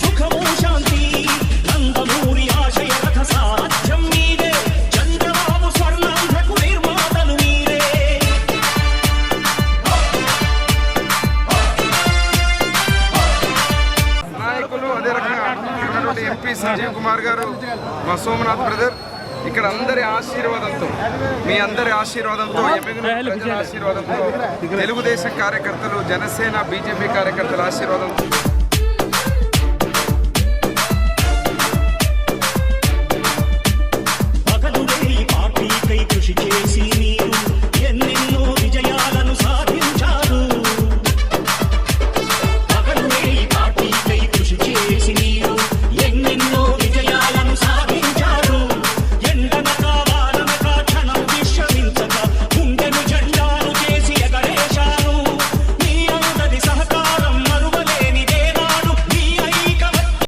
సుఖము శాంతి నందమూరి ఆశయ రథ సాధ్యం మీరే చంద్రబాబు స్వర్ణాంధ్రకు నిర్మాతలు మీరే నాయకులు అదే రకంగా ఎంపీ సంజీవ్ కుమార్ గారు మా సోమనాథ్ బ్రదర్ ఇక్కడ అందరి ఆశీర్వాదంతో మీ అందరి ఆశీర్వాదంతో ఆశీర్వాదంతో తెలుగుదేశం కార్యకర్తలు జనసేన బీజేపీ కార్యకర్తల ఆశీర్వాదంతో